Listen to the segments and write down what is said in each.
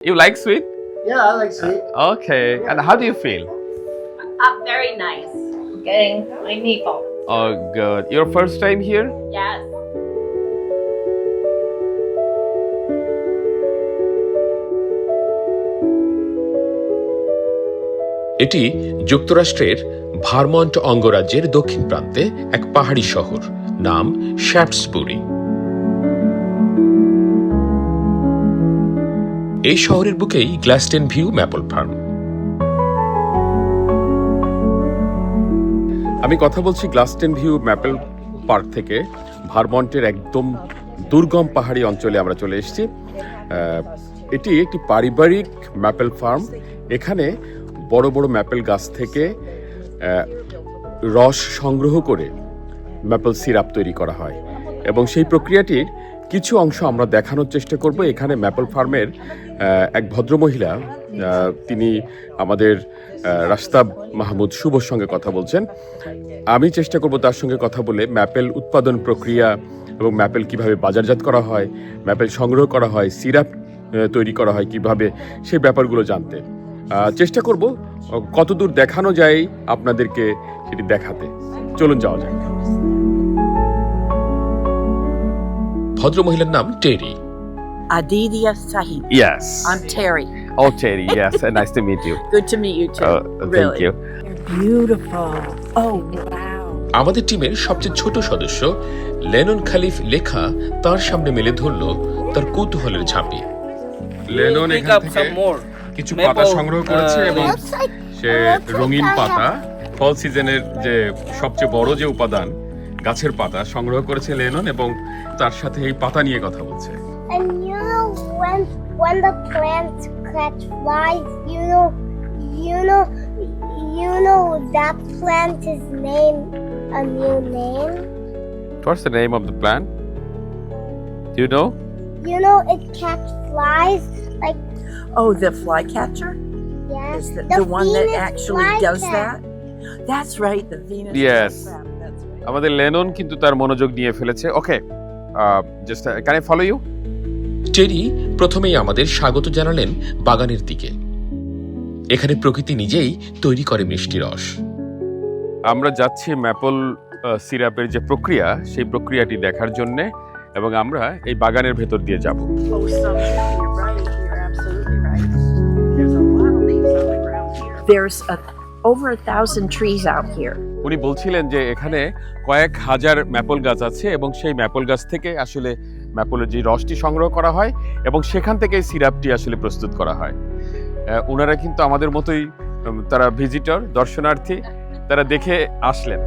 You like sweet? Yeah, I like sweet. Okay. Yeah. And how do you feel? Uh, very nice. Getting my nipple. Oh, good. Your first time here? Yes. এটি যুক্তরাষ্ট্রের Vermont অঙ্গরাজ্যের দক্ষিণ প্রান্তে এক পাহাড়ি শহর নাম শ্যাপসবুরি এই শহরের বুকেই গ্লাস্টেন ভিউ ম্যাপল ফার্ম। আমি কথা বলছি গ্লাসটেন ভিউ ম্যাপেল পার্ক থেকে। ভারমন্টের একদম দুর্গম পাহাড়ি অঞ্চলে আমরা চলে এসেছি। এটি একটি পারিবারিক ম্যাপেল ফার্ম। এখানে বড় বড় ম্যাপেল গাছ থেকে রস সংগ্রহ করে ম্যাপেল সিরাপ তৈরি করা হয়। এবং সেই প্রক্রিয়াটির কিছু অংশ আমরা দেখানোর চেষ্টা করব। এখানে ম্যাপল ফার্মের এক ভদ্রমহিলা তিনি আমাদের আহ, রাস্তা মাহমুদ শুভর সঙ্গে কথা বলছেন। আমি চেষ্টা করব তার সঙ্গে কথা বলে ম্যাপেল উৎপাদন প্রক্রিয়া এবং ম্যাপেল কীভাবে বাজারজাত করা হয় ম্যাপেল সংগ্রহ করা হয় সিরাপ তৈরি করা হয় কীভাবে সেই ব্যাপারগুলো জানতে। চেষ্টা করব কতদূর দেখানো যায় আপনাদেরকে সেটি দেখাতে। চলুন যাওয়া যাক। ভদ্রমহিলার নাম টেরি। আদিদিয়া সাহিব ও টেরি ইয়েস এন্ড আমাদের টিমের সবচেয়ে ছোট সদস্য লেনন খালিফ লেখা তার সামনে মেলে ধরলো তার কুতূহলের ঝাঁপি। লেনন কিছু পাতা সংগ্রহ করেছে এবং সে রঙিন পাতা ফল সিজনের যে সবচেয়ে বড় যে উপাদান গাছের পাতা সংগ্রহ করেছে লেনন এবং তার সাথে এই পাতা নিয়ে কথা বলছে And you know when when the plants catch flies, you know you know you know that plant is named a new name. What's the name of the plant? Do you know? You know it catch flies like Oh, the flycatcher yes, is the, the, one that actually does flytrap. that. That's right, the Venus. Yes. right. আমাদের Lennon কিন্তু তার মনোযোগ নিয়ে ফেলেছে। Okay just can I follow you Terry প্রথমেই আমাদের স্বাগত জানালেন বাগানের দিকে। এখানে প্রকৃতি নিজেই তৈরি করে মিষ্টি রস। আমরা যাচ্ছি ম্যাপল সিরাপের যে প্রক্রিয়া সেই প্রক্রিয়াটি দেখার জন্যে এবং আমরা এই বাগানের ভেতর দিয়ে যাব। Oh. There's a, over a thousand trees out here. উনি বলছিলেন যে এখানে কয়েক হাজার ম্যাপল গাছ আছে এবং সেই ম্যাপল গাছ থেকে আসলে ম্যাপলের যে রসটি সংগ্রহ করা হয় এবং সেখান থেকে সিরাপটি আসলে প্রস্তুত করা হয় ওনারা কিন্তু আমাদের মতোই তারা ভিজিটর দর্শনার্থী, তারা দেখে আসলেন.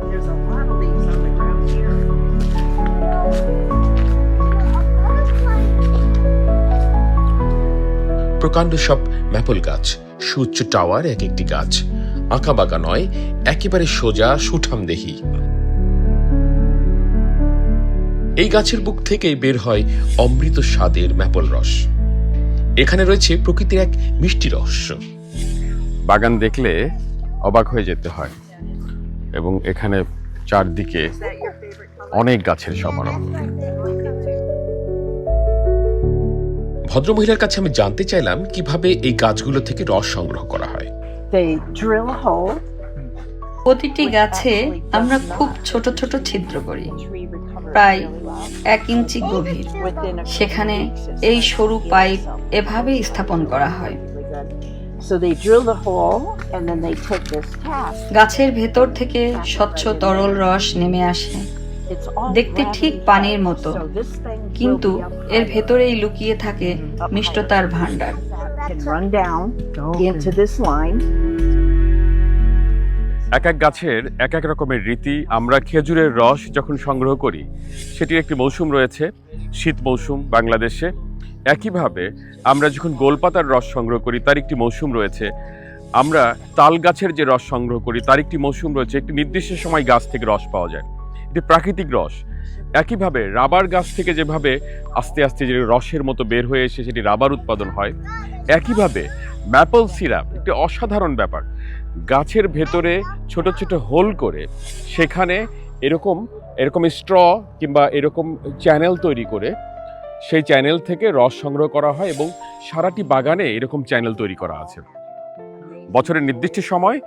প্রকাণ্ড সব ম্যাপল গাছ, সুউচ্চ টাওয়ার এক একটি গাছ আঁকা বাঁকা নয় একেবারে সোজা সুঠাম দেহি। এই গাছের বুক থেকেই বের হয় অমৃত স্বাদের ম্যাপল রস। এখানে রয়েছে প্রকৃতির এক মিষ্টি রহস্য। বাগান দেখলে অবাক হয়ে যেতে হয় এবং এখানে চারদিকে অনেক গাছের সমারোহ। ভদ্রমহিলার কাছে আমি জানতে চাইলাম কীভাবে এই গাছগুলো থেকে রস সংগ্রহ করা হয়। প্রতিটি গাছে আমরা খুব ছোট ছোট ছিদ্র করি প্রায় এক ইঞ্চি গভীর। সেখানে এই সরু পাইপ এভাবে স্থাপন করা হয়। গাছের ভেতর থেকে স্বচ্ছ তরল রস নেমে আসে। দেখতে ঠিক পানির মতো। কিন্তু এর ভেতরেই লুকিয়ে থাকে মিষ্টতার ভাণ্ডার। Can run down into this line. এক এক গাছের এক এক রকমের রীতি আমরা খেজুরের রস যখন সংগ্রহ করি সেটির একটি মৌসুম রয়েছে শীত মৌসুম বাংলাদেশে। একইভাবে আমরা যখন গোলপাতার রস সংগ্রহ করি তার একটি মৌসুম রয়েছে। আমরা তাল গাছের যে রস সংগ্রহ করি তার একটি মৌসুম রয়েছে একটি নির্দিষ্ট সময় গাছ থেকে রস পাওয়া যায়। এটি প্রাকৃতিক রস, একইভাবে রাবার গাছ থেকে যেভাবে আস্তে আস্তে যে রসের মতো বের হয়ে এসে সেটি রাবার উৎপাদন হয়, একইভাবে ম্যাপল সিরাপ একটি অসাধারণ ব্যাপার। গাছের ভেতরে ছোট ছোট হোল করে সেখানে এরকম এরকম স্ট্র কিংবা এরকম চ্যানেল তৈরি করে সেই চ্যানেল থেকে রস সংগ্রহ করা হয় এবং সারাটি বাগানে এরকম চ্যানেল তৈরি করা আছে। বছরের নির্দিষ্ট সময়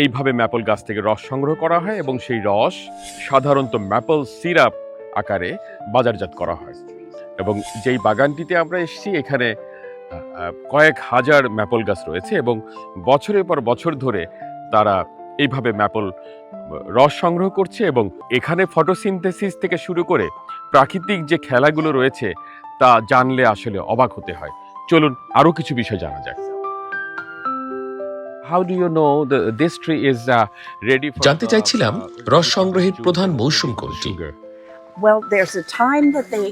এইভাবে ম্যাপল গাছ থেকে রস সংগ্রহ করা হয় এবং সেই রস সাধারণত ম্যাপল সিরাপ আকারে বাজারজাত করা হয়। এবং যেই বাগানটিতে আমরা এসেছি, এখানে কয়েক হাজার ম্যাপল গাছ রয়েছে এবং বছরের পর বছর ধরে তারা এইভাবে ম্যাপল, রস সংগ্রহ করছে এবং এখানে ফটোসিনথেসিস থেকে শুরু করে প্রাকৃতিক যে খেলাগুলো রয়েছে, তা জানলে আসলে অবাক হতে হয়। চলুন আরও কিছু বিষয় জানা যাক। জানতে চাইছিলাম রস সংগ্রহের প্রধান মৌসুম কোনটি? Well, there's a time that they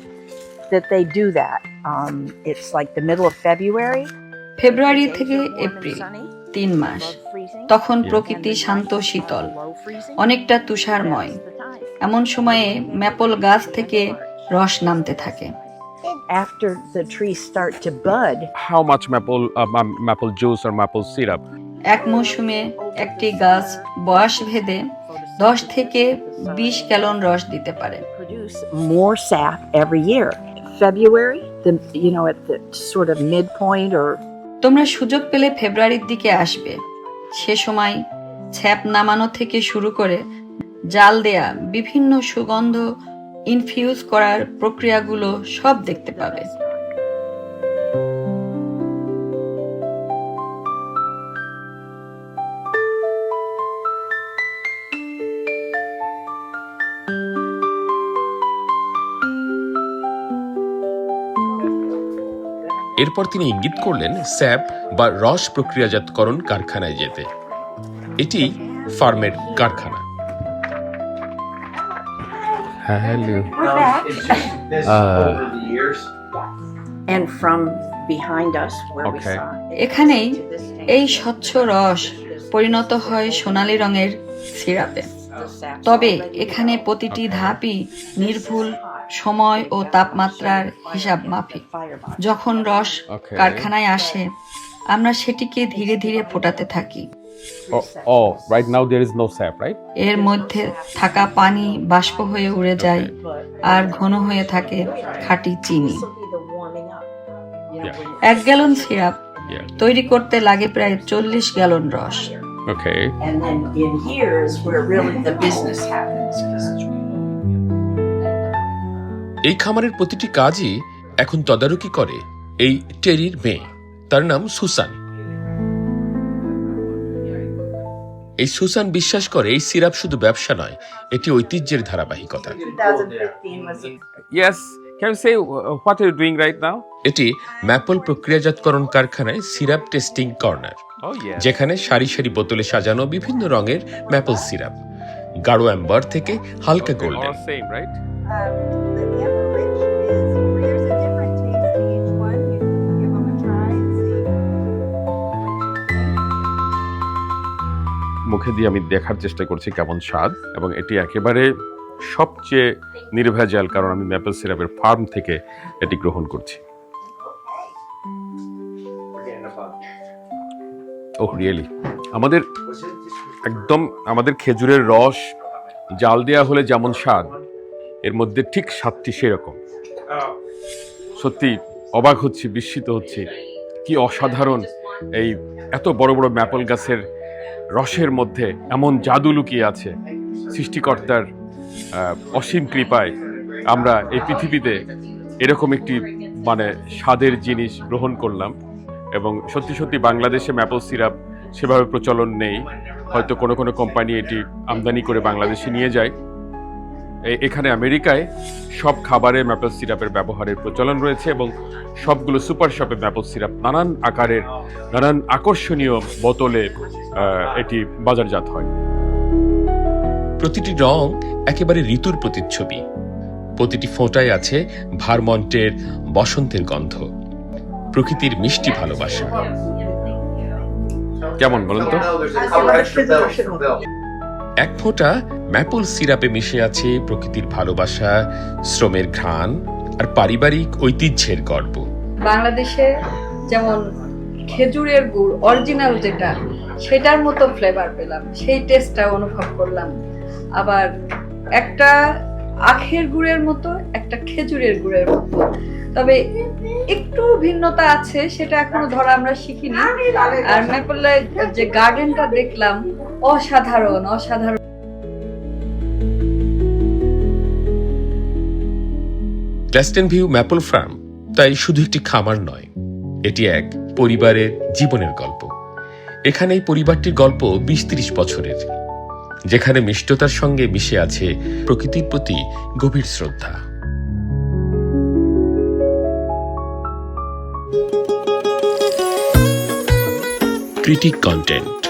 that they do that. Um, it's like the middle of February. ফেব্রুয়ারি থেকে এপ্রিল তিন মাস। তখন প্রকৃতি শান্ত শীতল। অনেকটা তুষারময়। এমন সময়ে ম্যাপল গাছ থেকে রস নামতে থাকে। After the trees start to bud, how much maple maple juice R maple syrup এক মৌসুমে একটি গাছ বয়স ভেদে দশ থেকে বিশ গ্যালন রস দিতে পারে। More sap every year. February, the you know at the sort of midpoint or তোমরা সুযোগ পেলে ফেব্রুয়ারির দিকে আসবে। সে সময় ছ্যাপ নামানো থেকে শুরু করে জাল দেয়া বিভিন্ন সুগন্ধ ইনফিউজ করার প্রক্রিয়াগুলো সব দেখতে পাবে। এরপর তিনি ইঙ্গিত করলেন স্যাপ বা রস প্রক্রিয়াজাতকরণ কারখানায় যেতে। এটি ফার্মের কারখানা। years. and from behind us where we saw এখানেই এই স্বচ্ছ রস পরিণত হয় সোনালী রঙের সিরাপে। তবে এখানে প্রতিটি ধাপই নির্ভুল সময় ও তাপমাত্রার হিসাব মাফিক। যখন রস কারখানায় আসে আমরা সেটিকে ধীরে ধীরে ফোটাতে থাকি। এর মধ্যে থাকা পানি বাষ্প হয়ে উড়ে যায় আর ঘন হয়ে থাকে খাটি চিনি। এক গ্যালন সিরাপ তৈরি করতে লাগে প্রায় চল্লিশ গ্যালন রস। এই খামারের প্রতিটি কাজই এখন তদারকি করে এই টেরির মেয়ে। তার নাম সুসান। এই সুসান বিশ্বাস করে এই সিরাপ শুধু ব্যবসা নয় এটি ঐতিহ্যের ধারাবাহিকতা। 2015 was a Yes. Can you say uh, what are you doing right now? এটি ম্যাপল প্রক্রিয়াজাতকরণ কারখানায় সিরাপ টেস্টিং কর্নার Oh যেখানে সারি সারি বোতলে সাজানো বিভিন্ন রঙের ম্যাপল সিরাপ গাঢ় অ্যাম্বার থেকে হালকা গোল্ডেন। মুখে দিয়ে আমি দেখার চেষ্টা করছি কেমন স্বাদ, এবং এটি একেবারে সবচেয়ে নির্ভেজাল, কারণ আমি ম্যাপল সিরাপের ফার্ম থেকে এটি গ্রহণ করছি. ওহ রিয়েলি আমাদের একদম, আমাদের খেজুরের রস, জাল দেওয়া হলে যেমন স্বাদ, এর মধ্যে ঠিক স্বাদটি সেরকম। সত্যি অবাক হচ্ছি, বিস্মিত হচ্ছি। কি অসাধারণ এই এত বড় বড় ম্যাপল গাছের রসের মধ্যে এমন জাদু লুকিয়ে আছে। সৃষ্টিকর্তার অসীম কৃপায় আমরা এই পৃথিবীতে এরকম একটি মানে স্বাদের জিনিস গ্রহণ করলাম এবং সত্যি সত্যি বাংলাদেশে ম্যাপল সিরাপ সেভাবে প্রচলন নেই। হয়তো কোনো কোনো কোম্পানি এটি আমদানি করে বাংলাদেশে নিয়ে যায়। এখানে আমেরিকায় সব খাবারে ম্যাপল সিরাপের ব্যবহারের প্রচলন রয়েছে এবং সবগুলো সুপার শপে ম্যাপল সিরাপ নানান আকারের নানান আকর্ষণীয় বোতলে এটি বাজারজাত হয়। প্রতিটি রং একেবারে ঋতুর প্রতিচ্ছবি। প্রতিটি ফোঁটায় আছে ভারমন্টের বসন্তের গন্ধ। প্রকৃতির মিষ্টি ভালোবাসা। কেমন বলুন তো? এক ফোঁটা ম্যাপল সিরাপে মিশে আছে প্রকৃতির ভালোবাসা, শ্রমের ঘ্রাণ আর পারিবারিক ঐতিহ্যের গর্ব। বাংলাদেশে যেমন খেজুরের গুড় অরিজিনাল যেটা, সেটার মতো ফ্লেভার পেলাম, সেই টেস্টটা অনুভব করলাম। আবার একটা আখের গুড়ের মতো, একটা খেজুরের গুড়ের মতো। তবে একটু ভিন্নতা আছে, সেটা এখনও ধরা আমরা শিখিনি। আর ম্যাপেলের যে গার্ডেনটা দেখলাম, অসাধারণ অসাধারণ। গ্ল্যাস্টেন ভিউ ম্যাপল ফার্ম তাই শুধু একটি খামার নয়, এটি এক পরিবারের জীবনের গল্প। এখানে এই পরিবারটির গল্প বিশ ত্রিশ বছরের, যেখানে মিষ্টতার সঙ্গে মিশে আছে প্রকৃতির প্রতি গভীর শ্রদ্ধা। Critique content